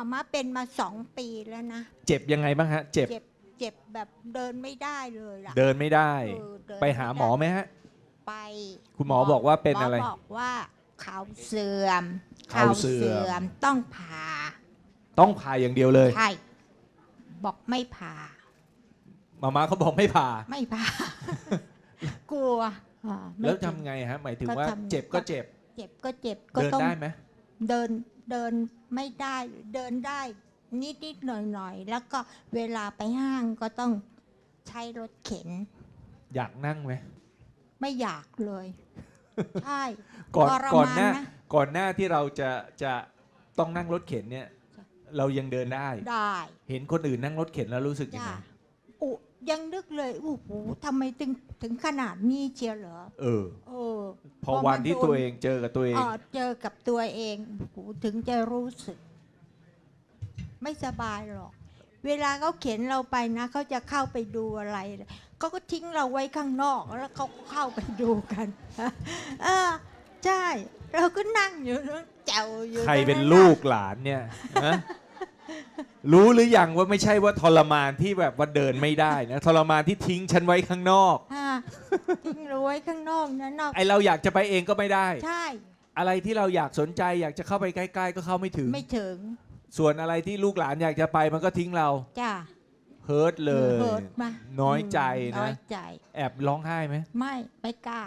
มาม่าเป็นมาสองปีแล้วนะ เจ็บยังไงบ้างฮะ เจ็บ เจ็บเจ็บแบบเดินไม่ได้เลยล่ะ เดินไม่ได้ เออเดิน ไปหาหมอไหมฮะ ไปคุณหมอบอกว่าเป็นอะไรหมบอกว่าเขาเสื่อมเข่าเสื่อม มต้องผ่าต้องผ่าอย่างเดียวเลย ใช่บอกไม่ผ่า มาม่าเขาบอกไม่ผ่า ไม่ผ่า กลัวอ่าไม่แล้วจริทำงไงฮะ หมายถึงก็ว่าทำ เจ็บก็เจ็บ เจ็บก็เจ็บก็เดินต้องได้ไหมเดิน เดินไม่ได้เดินได้นิดนิดๆหน่อยหน่อยๆแล้วก็เวลาไปห้างก็ต้องใช้รถเข็น อยากนั่งไหมไม่อยากเลย ใช่ก่อนทรก่อนมหน้านะก่อนหน้าที่เราจะจะต้องนั่งรถเข็นเนี่ยจ้ะเรายังเดินได้ ได้ เห็นคนอื่นนั่งรถเข็นแล้วรู้สึกยังจ้าไงอุ ยังนึกเลยโอ้โหทำไมถึงถึงขนาดนี้เชียวเหรอ เออ เออพอพอวันมันที่โดนตัวเองเจอกับตัวเอง เออเจอกับตัวเองโอ้โหถึงจะรู้สึก ไม่สบายหรอก เวลาเขาเข็นเราไปนะเขาจะเข้าไปดูอะไรเขาก็ทิ้งเราไว้ข้างนอกแล้วเขาก็เข้าไปดูกันเออใช่ เราก็นั่งอยู่นั่งแจวอยู่ใครเป็นตงะลูกหลานเนี่ยฮะ รู้หรือยังว่าไม่ใช่ว่าทรมานที่แบบว่าเดินไม่ได้นะทรมานที่ทิ้งฉันไว้ข้างนอก อ่าทิ้งเราไว้ข้างนอกนะนอก ไอเราอยากจะไปเองก็ไม่ได้ ใช่ อะไรที่เราอยากสนใจอยากจะเข้าไปใกล้ๆ ก็เข้าไม่ถึง ไม่ถึงส่วนอะไรที่ลูกหลานอยากจะไปมันก็ทิ้งเราจ้า เฮิร์ตเลย เฮิร์ตมาน้อยใจน้อนะ ยใจ แอบร้องไห้ไหม ไม่ไม่กล้า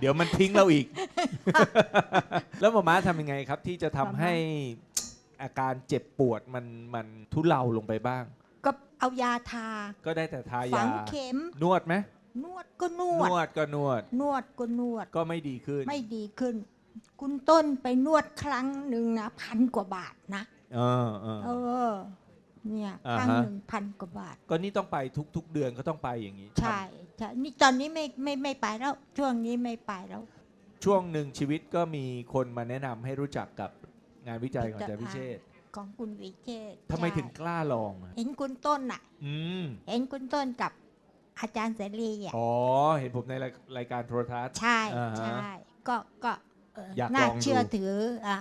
เดี๋ยวมันทิ้งเราอีก แล้วหมอม้าทำยังไงครับ ที่จะทำให้ อาการเจ็บปวดมันมันทุเลาลงไปบ้าง ก็เอายาทา ก็ได้แต่ทาฝัยางเข็ม นวดไหมนวดก็นนวดวดก็นวด นวดก็นวด ก็ไม่ดีขึ้นไม่ดีขึ้น คุณต้นไปนวดครั้งหนึ่งนะพันกว่าบาทนะ เออเออ เออ เนี่ยอ่าฮะ ครั้งหนึ่งพันกว่าบาท ก็นี่ต้องไปทุกๆเดือนก็ต้องไปอย่างนี้ใช่ใช่นี่ตอนนี้ไม่ไม่ไม่ไปแล้ว ช่วงนี้ไม่ไปแล้ว ช่วงหนึ่งชีวิตก็มีคนมาแนะนำให้รู้จักกับ งานวิจัยของอาจารย์พิเชษฐ์ของคุณวิเชษฐ์ทำไมใช่ถึงกล้าลองอะเห็นคุณต้นอะ อืมเห็นคุณต้นกับอาจารย์เสรีอะอ๋อเห็นผมในรายรายการโทรทัศน์ ใช่อ่าฮะใช่ก็ก็เอ่ออยากน่าลองดู เชื่อถืออ่า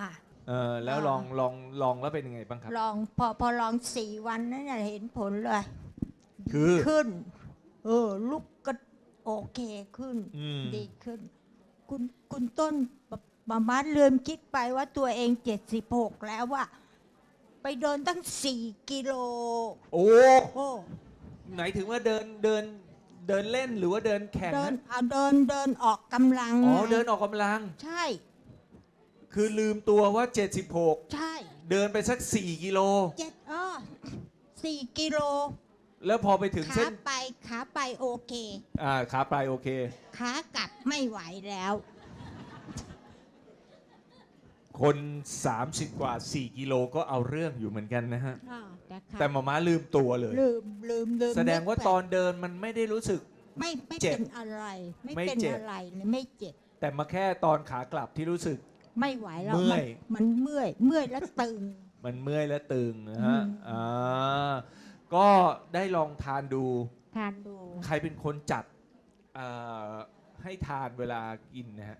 เออแล้วอ่าลองลองลองแล้วเป็นยังไงบ้างครับ ลองพอพอลองสี่วันนั้นน่ะเห็นผลเลย คือ ขึ้น เออ ลุกก็โอเคขึ้น อืม ดีขึ้น คุณคุณต้น มามาลืมคิดไปว่าตัวเองเจ็ดสิบหกแล้วว่าไปเดินตั้งสี่กิโล โอ้โอ้ไหนถึงว่าเดินเดินเดินเล่นหรือว่าเดินแข่งเดินนะเอาเดินเดินออกกำลังอ๋อไงเดินออกกำลัง ใช่ คือลืมตัวว่า 76 ใช่เดินไปสัก 4 กิโล เจ็ดอ้อสี่กิโลแล้วพอไปถึงขาเส้นไปขาไปโอเค อ่าขาปลายโอเค ขากลับไม่ไหวแล้ว คน 30 กว่า 4 กิโลก็เอาเรื่องอยู่เหมือนกันนะฮะอ้าวแต่ขาแต่หมาม้าลืมตัวเลย ลืมลืมลืมแสดงว่านึกไปตอนเดินมันไม่ได้รู้สึก ไม่ไม่เจ็บเป็นอะไร ไม่ไม่เป็นเจ็บ อะไรเลยไม่เจ็บ แต่มาแค่ตอนขากลับที่รู้สึก ไม่ไหวแล้วเมื่อยนมันเมื่อย เมื่อยแล้วตึง มันเมื่อยและตึงนะฮะอืม อ่าก็ได้ลองทานดู ทานดู ใครเป็นคนจัดเอ่อให้ทานเวลากินนะฮะ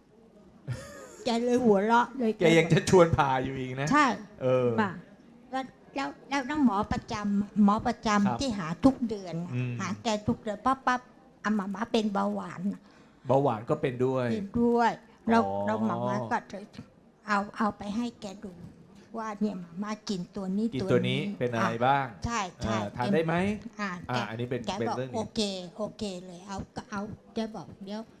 แกเลยหัวเราะเลยแกยังจะชวนพาอยู่อีกนะ ใช่เออป่ะแล้วแล้วแล้วน้องหมอประจำหมอประจำครับที่หาทุกเดือนน่ะอืม หาแกทุกเดือนปั๊บปั๊บอามามาเป็นเบาหวานน่ะเบาหวานก็เป็นด้วย เป็นด้วย เราอ๋อ เราหมามาก็จะเอาเอาไปให้แกดู ว่าเนี่ยหมามากินตัวนี้กินตัวนี้เป็นอะไรอ่บ้างใช่ใช่อ่าทานได้ไหมอ่าอ่าแก อันนี้เป็นแกเป็นบอกเรื่องหโอนี้เคโอเคเลยเอาก็เอาแกบอกเดี๋ยวเ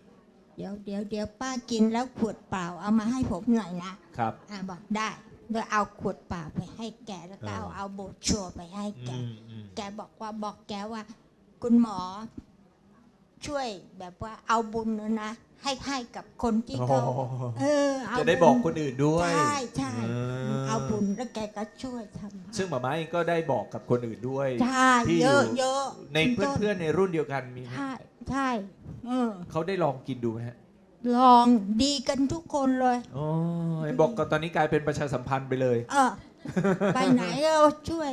ดี๋ยวเดี๋ยวเดี๋ยวป้ากินแล้วขวดเปล่าเอามาให้ผมหน่อยนะครับ อ่าบอกได้โดยเอาขวดเปล่าไปให้แกแล้วก็เอาเออเอาโบรชัวร์ไปให้แก อืมอืมแกบอกว่าบอกแกว่า คุณหมอ ช่วยแบบว่าเอาบุญนะนะให้ให้กับคนที่เขาโอ้เออเอาจะได้บอกคนอื่นด้วย ใช่ใช่เออเอาบุญแล้วแกก็ช่วยทำซึ่งหมาม้าเองก็ได้บอกกับคนอื่นด้วย ใช่ที่เยอยู่อะเยอะในเพื่อนๆในรุ่นเดียวกันมีไหม ใช่ใช่ เออเขาได้ลองกินดูไหมฮะลองดีกันทุกคนเลย อ๋อเห็นบอกก็ตอนนี้กลายเป็นประชาสัมพันธ์ไปเลย เออ ไปไหนก็ช่วย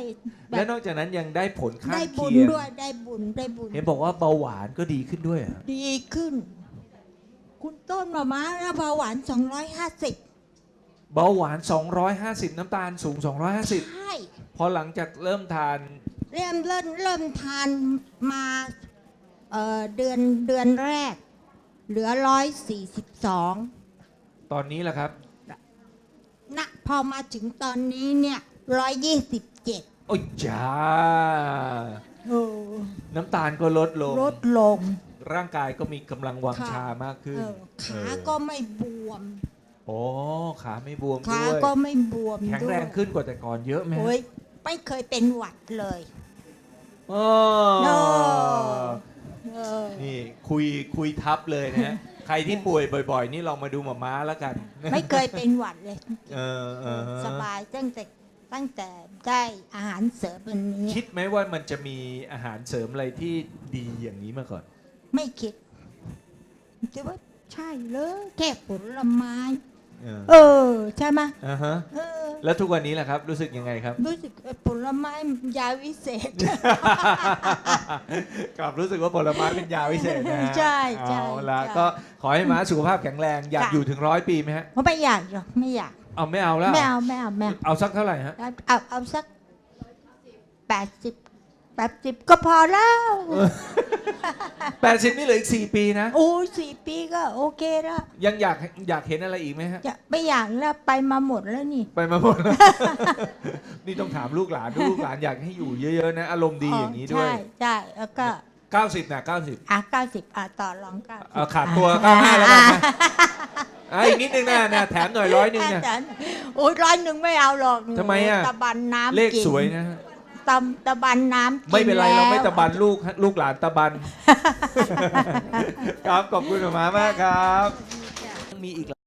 แบและบนอกจากนั้นยังได้ผลข้าได้งบุญเคียงด้วยได้บุญได้บุญ เห็นบอกว่าเบาหวานก็ดีขึ้นด้วยเหรอดีขึ้น คุณต้นมาม้าแล้วเบาหวาน 250 เบาหวาน 250 น้ำตาลสูง 250 ใช่ พอหลังจากเริ่มทานเริ่มเริ่มเริ่มทานมา เอ่อเดือนเดือนแรก เหลือ142ตอนนี้แหละครับ นะพอมาถึงตอนนี้เนี่ย127โอ้ยจ้าโอ้น้ำตาลก็ลดลง ลดลง ร่างกายก็มีกำลังวังค่ะ ชามากขึ้นเออขาเออก็ไม่บวม โอ้ขาไม่บวมขาด้วย ก็ไม่บวมแข็งด้วแรยงขึ้นกว่าแต่ก่อนเยอะไหมฮะโอ้ยไม่เคยเป็นหวัดเลยอ๋อโน่เออ นี่คุยคุยทับเลยนะฮะใครที่ป่วยบ่อย ๆ นี่ลองมาดูหมาม้าแล้วกัน ไม่เคยเป็นหวัดเลย เออเออสบายตั้งแต่ตั้งแต่ได้อาหารเสริมอันนี้คิดไหมว่ามันจะมีอาหารเสริมอะไรที่ดีอย่างนี้มาก่อน ไม่คิดคิดว่าใช่เลยแค่ผลไม้ เออเออ ใช่ไหมอ่าฮะเออ แล้วทุกวันนี้ล่ะครับ รู้สึกยังไงครับ รู้สึกเออผลไม้ยาวิเศษ กลับรู้สึกว่าผลไม้เป็นยาวิเศษนะฮะใช่ใช่เอาละใช่ก็ขอให้ม้าสุขภาพแข็งแรงอยากค่ะ อยู่ถึงร้อยปีไหมฮะเพราะไม่อยากหรอกไม่อยากเอาไม่เอาแล้วไม่เอาไม่เอาไม่เอาเอาสักเท่าไหร่ฮะ เอาเอาเอาสักแปดสิบ แปดสิบก็พอแล้ว80นี่เหลืออีก4ปีนะ โอ้ยสี่ปีก็โอเคแล้วยังอยากอยากเห็นอะไรอีกไหมฮะ จะไม่อยากแล้วไปมาหมดแล้วนี่ ไปมาหมดแล้ว นี่ต้องถามลูกหลานลูกหลานอยากให้อยู่เยอะๆนะ อารมณ์ดีอย่างนี้ด้วย ใช่ใช่แล้วก็90นะ90อะเก้าสิบอะต่อรองเก้าสิบเอาขาดตัว95แล้วกันนะอะอีกนิดนึงนะนะแถมหน่อยร้อยหนึ่งนะโอ้ยร้อยหนึ่งไม่เอาหรอกทำไมอะตะบันน้ำเลขกินสวยนะฮะ ตำตะบันน้ำกิไม่เป็นไรแล้วเราไม่ตะบันลูกลูกหลานตะบัน ครับขอบคุณหมามากครับ มีอีก